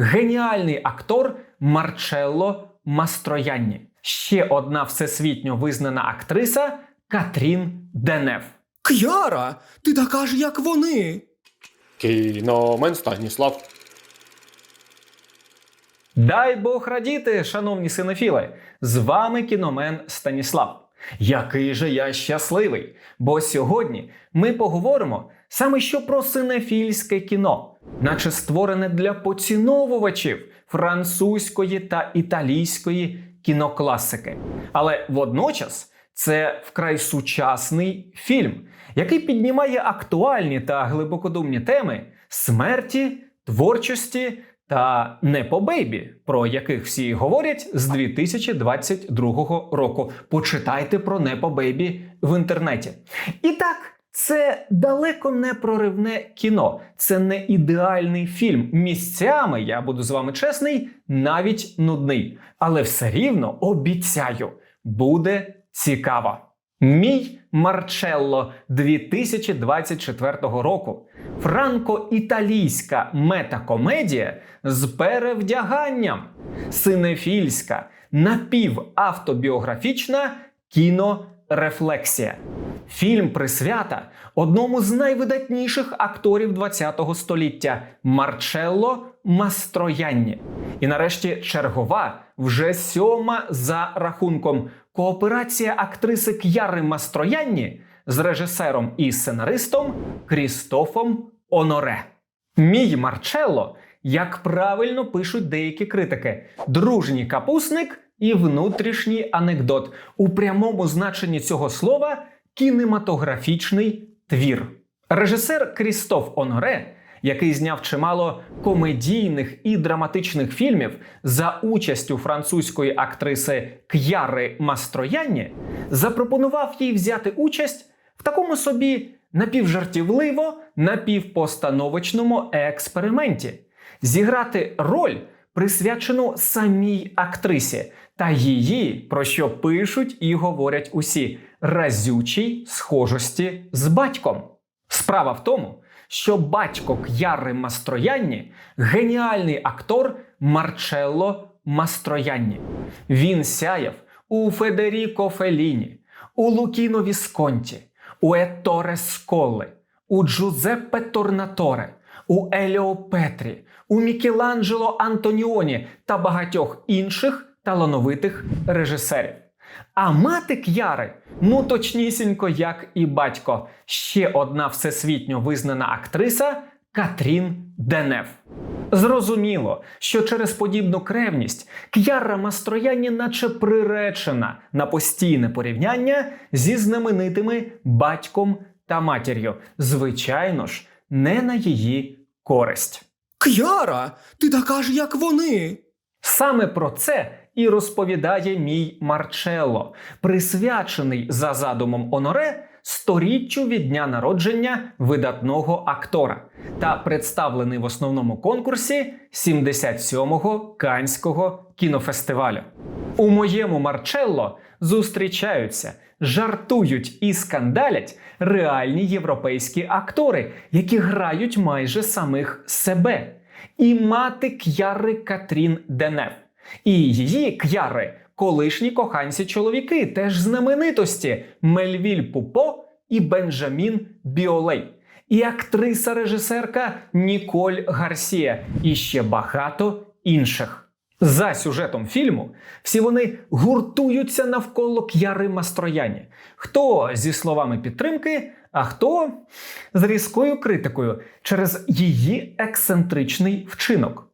геніальний актор Марчелло Мастроянні. Ще одна всесвітньо визнана актриса Катрін Денев. К'яра, ти така ж, як вони. Кіномен Станіслав. Дай Бог радіти, шановні синофіли! З вами кіномен Станіслав. Який же я щасливий! Бо сьогодні ми поговоримо саме що про синефільське кіно, наче створене для поціновувачів французької та італійської кінокласики. Але водночас це вкрай сучасний фільм, який піднімає актуальні та глибокодумні теми смерті, творчості та не по бейбі, про яких всі говорять з 2022 року. Почитайте про не по бейбі в інтернеті. І так. Це далеко не проривне кіно, це не ідеальний фільм. Місцями, я буду з вами чесний, навіть нудний. Але все рівно обіцяю, буде цікаво. Мій Марчелло 2024 року. Франко-італійська метакомедія з перевдяганням, синефільська, напівавтобіографічна кінорефлексія. Фільм присвята одному з найвидатніших акторів ХХ століття Марчелло Мастроянні. І нарешті чергова, вже сьома за рахунком кооперація актриси К'яри Мастроянні з режисером і сценаристом Крістофом Оноре. Мій Марчелло, як правильно пишуть деякі критики, дружній капусник і внутрішній анекдот у прямому значенні цього слова кінематографічний твір. Режисер Крістоф Оноре, який зняв чимало комедійних і драматичних фільмів за участю французької актриси К'яри Мастроянні, запропонував їй взяти участь в такому собі напівжартівливо, напівпостановочному експерименті, зіграти роль, присвячену самій актрисі та її, про що пишуть і говорять усі разючій схожості з батьком. Справа в тому, що батько К'яри Мастроянні геніальний актор Марчелло Мастроянні. Він сяяв у Федеріко Феліні, у Лукіно Вісконті, у Еторе Сколли, у Джузеппе Торнаторе, у Еліо Петрі, у Мікеланджело Антоніоні та багатьох інших талановитих режисерів. А мати К'яри, ну точнісінько, як і батько, ще одна всесвітньо визнана актриса Катрін Денев. Зрозуміло, що через подібну кревність К'яра Мастрояні наче приречена на постійне порівняння зі знаменитими батьком та матір'ю. Звичайно ж, не на її користь. К'яра, ти така ж, як вони. Саме про це і розповідає мій Марчелло, присвячений за задумом Оноре сторіччю від дня народження видатного актора та представлений в основному конкурсі 77-го Канського кінофестивалю. У моєму Марчелло зустрічаються, жартують і скандалять реальні європейські актори, які грають майже самих себе. І мати К'яри Катрін Денев. І її К'яри колишні коханці чоловіки, теж знаменитості Мельвіль Пупо і Бенджамін Біолей. І актриса-режисерка Ніколь Гарсія, і ще багато інших. За сюжетом фільму всі вони гуртуються навколо К'яри Мастрояні. Хто зі словами підтримки, а хто з різкою критикою через її ексцентричний вчинок.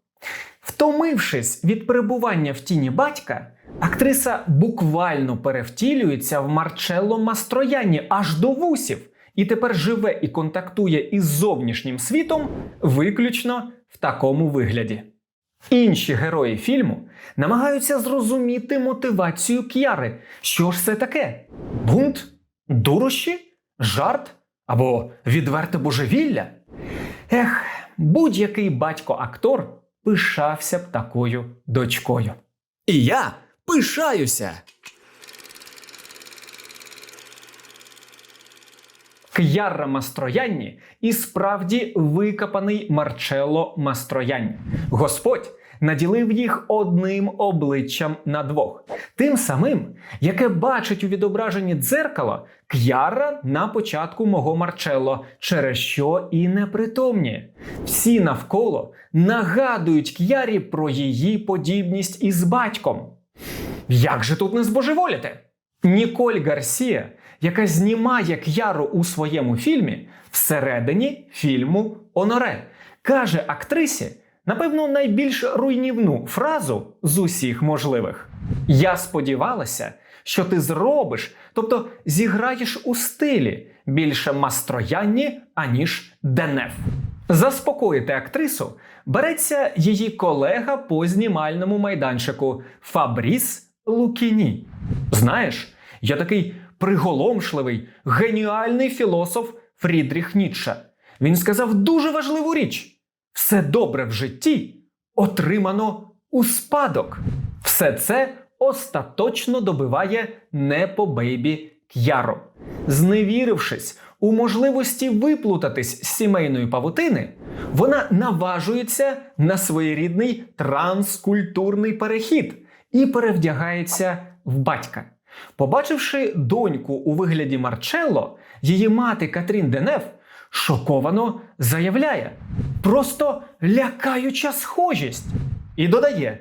Втомившись від перебування в тіні батька, актриса буквально перевтілюється в Марчелло Мастрояні аж до вусів, і тепер живе і контактує із зовнішнім світом виключно в такому вигляді. Інші герої фільму намагаються зрозуміти мотивацію К'яри. Що ж це таке? Бунт? Дурощі? Жарт? Або відверте божевілля? Ех, будь-який батько-актор пишався б такою дочкою. І я пишаюся. К'ярра Мастроянні і справді викопаний Марчело Мастроянні. Господь наділив їх одним обличчям на двох, тим самим, яке бачить у відображенні дзеркала К'ярра на початку мого Марчелло, через що і непритомніє. Всі навколо нагадують К'ярі про її подібність із батьком. Як же тут не збожеволіти? Ніколь Гарсія, яка знімає К'яру у своєму фільмі, всередині фільму Оноре, каже актрисі, напевно, найбільш руйнівну фразу з усіх можливих. Я сподівалася, що ти зробиш, тобто зіграєш у стилі більше мастроянні, аніж Денеф. Заспокоїти актрису береться її колега по знімальному майданчику Фабріс Лукіні. Знаєш, я такий приголомшливий, геніальний філософ Фрідріх Ніцше. Він сказав дуже важливу річ: все добре в житті отримано у спадок. Все це остаточно добиває Непо Бейбі К'яро. Зневірившись у можливості виплутатись з сімейної павутини, вона наважується на своєрідний транскультурний перехід і перевдягається в батька. Побачивши доньку у вигляді Марчелло, її мати Катрін Денеф шоковано заявляє: просто лякаюча схожість. І додає: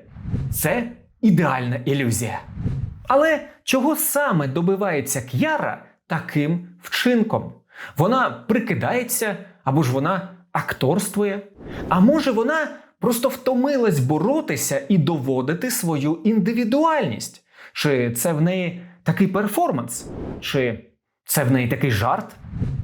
це ідеальна ілюзія. Але чого саме добивається К'яра таким вчинком? Вона прикидається або ж вона акторствує? А може вона просто втомилась боротися і доводити свою індивідуальність? Чи це в неї такий перформанс? Чи це в неї такий жарт?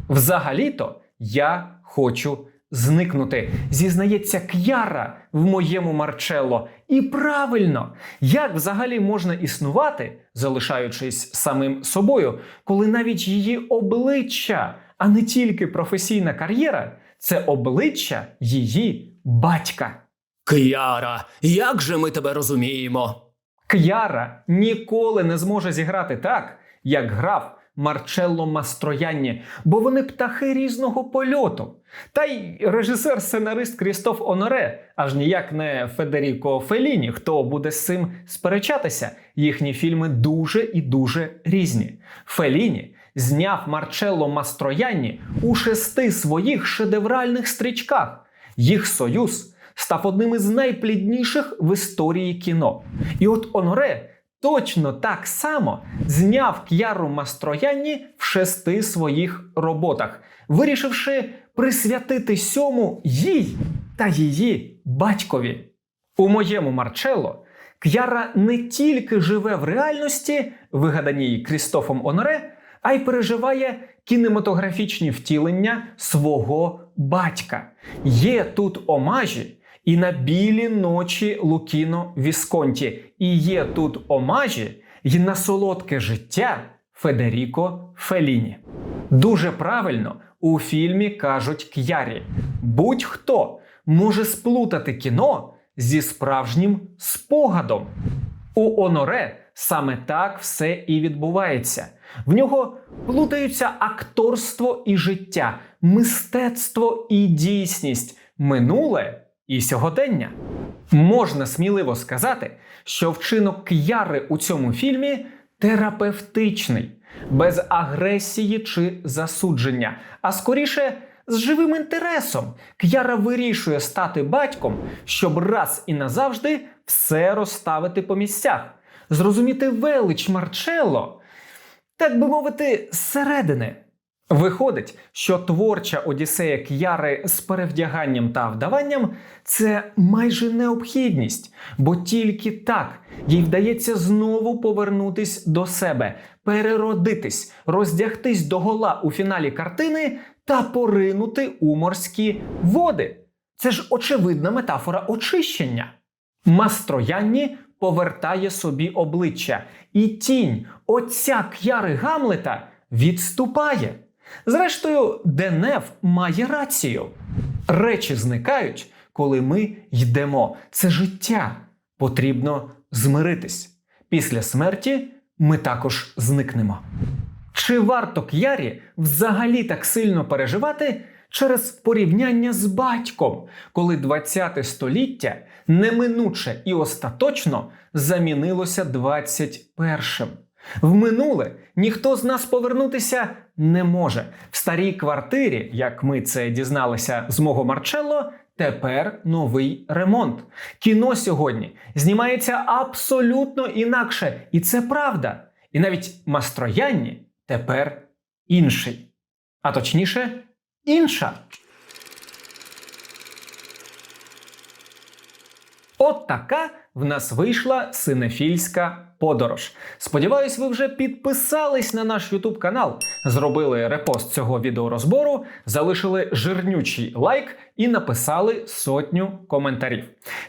Взагалі-то я хочу зникнути. Зізнається К'яра в моєму Марчелло. І правильно, як взагалі можна існувати, залишаючись самим собою, коли навіть її обличчя, а не тільки професійна кар'єра, це обличчя її батька. К'яра, як же ми тебе розуміємо? К'яра ніколи не зможе зіграти так, як грав Марчелло Мастроянні, бо вони птахи різного польоту. Та й режисер-сценарист Крістоф Оноре, аж ніяк не Федеріко Феліні, хто буде з цим сперечатися. Їхні фільми дуже і дуже різні. Феліні зняв Марчелло Мастроянні у шести своїх шедевральних стрічках. Їх союз став одним із найплідніших в історії кіно. І от Оноре точно так само зняв К'яру Мастроянні в шести своїх роботах, вирішивши присвятити сьому їй та її батькові. У моєму Марчелло К'яра не тільки живе в реальності, вигаданій Крістофом Оноре, а й переживає кінематографічні втілення свого батька. Є тут омажі і на білі ночі Лукіно Вісконті, і є тут омажі і на солодке життя Федеріко Феліні. Дуже правильно у фільмі кажуть К'ярі: будь-хто може сплутати кіно зі справжнім спогадом. У Оноре саме так все і відбувається. В нього плутаються акторство і життя, мистецтво і дійсність, минуле і сьогодення. Можна сміливо сказати, що вчинок К'яри у цьому фільмі терапевтичний, без агресії чи засудження, а скоріше з живим інтересом. К'яра вирішує стати батьком, щоб раз і назавжди все розставити по місцях, зрозуміти велич Марчелло, так би мовити, зсередини. Виходить, що творча Одіссея К'яри з перевдяганням та вдаванням це майже необхідність, бо тільки так їй вдається знову повернутись до себе, переродитись, роздягтись догола у фіналі картини та поринути у морські води. Це ж очевидна метафора очищення. Мастроянні повертає собі обличчя, і тінь отця К'яри Гамлета відступає. Зрештою, Денев має рацію. Речі зникають, коли ми йдемо. Це життя. Потрібно змиритись. Після смерті ми також зникнемо. Чи варто К'ярі взагалі так сильно переживати через порівняння з батьком, коли 20 століття неминуче і остаточно замінилося 21-м? В минуле ніхто з нас повернутися не може. В старій квартирі, як ми це дізналися з мого Марчелло, тепер новий ремонт. Кіно сьогодні знімається абсолютно інакше, і це правда. І навіть Мастроянні тепер інший. А точніше, інша. От така в нас вийшла синефільська подорож. Сподіваюсь, ви вже підписались на наш YouTube канал, зробили репост цього відеорозбору, залишили жирнючий лайк і написали сотню коментарів.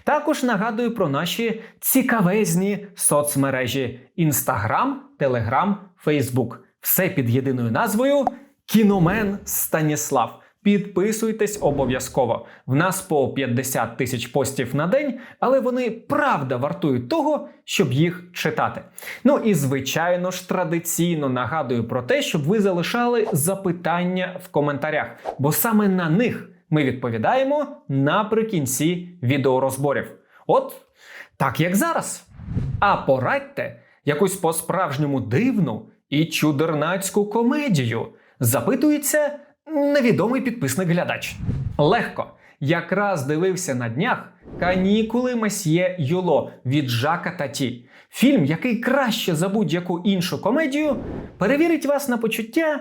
Також нагадую про наші цікавезні соцмережі: Instagram, Telegram, Facebook. Все під єдиною назвою Кіномен Станіслав. Підписуйтесь обов'язково. В нас по 50 тисяч постів на день, але вони правда вартують того, щоб їх читати. Ну і звичайно ж традиційно нагадую про те, щоб ви залишали запитання в коментарях, бо саме на них ми відповідаємо наприкінці відеорозборів. От так як зараз. А порадьте якусь по-справжньому дивну і чудернацьку комедію. Запитується невідомий підписник глядач. Легко. Якраз дивився на днях Канікули Месьє Юло від Жака Таті. Фільм, який краще за будь-яку іншу комедію, перевірить вас на почуття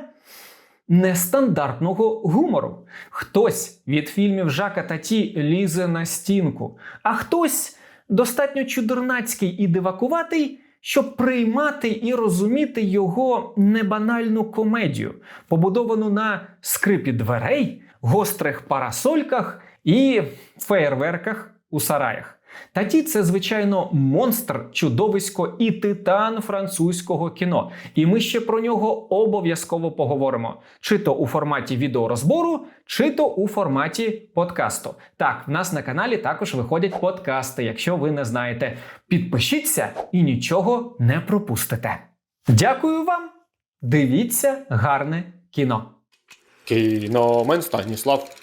нестандартного гумору. Хтось від фільмів Жака Таті лізе на стінку, а хтось достатньо чудернацький і дивакуватий, щоб приймати і розуміти його небанальну комедію, побудовану на скрипі дверей, гострих парасольках і феєрверках у сараях. Таті це, звичайно, монстр, чудовисько і титан французького кіно. І ми ще про нього обов'язково поговоримо. Чи то у форматі відеорозбору, чи то у форматі подкасту. Так, в нас на каналі також виходять подкасти, якщо ви не знаєте. Підпишіться і нічого не пропустите. Дякую вам! Дивіться гарне кіно! Кіномен Станіслав.